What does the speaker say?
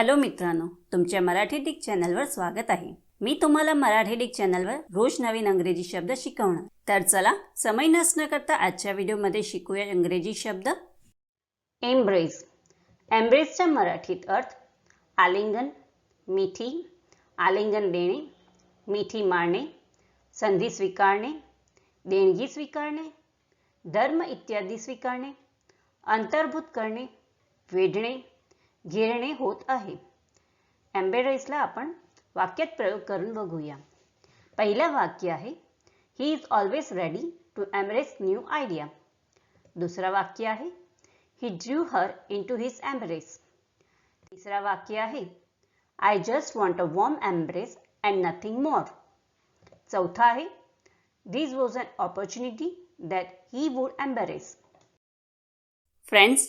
Hello मित्रांनो तुमच्या Marathi Dick चॅनलवर स्वागत आहे. मी तुम्हाला मराठी डिक चॅनलवर रोज नवीन अंग्रेजी शब्द शिकवणार. तर चला समय नसणं करता आजच्या व्हिडिओमध्ये शिकूया इंग्रजी शब्द. एम्ब्रेस एम्ब्रेसचा मराठीत अर्थ आलिंगन मिठी आलिंगन देणे मिठी मारणे संधी स्वीकारणे देणगी स्वीकारणे धर्म इत्यादी स्वीकारणे अंतर्भूत करणे वेढणे गिरणे होत आहे. एम्बेरेसला आपण वाक्यात प्रयोग करून बघूया. पहिलं वाक्य आहे he is always ready to embrace new idea दुसरं वाक्य आहे he drew her into his embrace तिसरं वाक्य आहे I just want a warm embrace and nothing more चौथा आहे this was an opportunity that he would embrace friends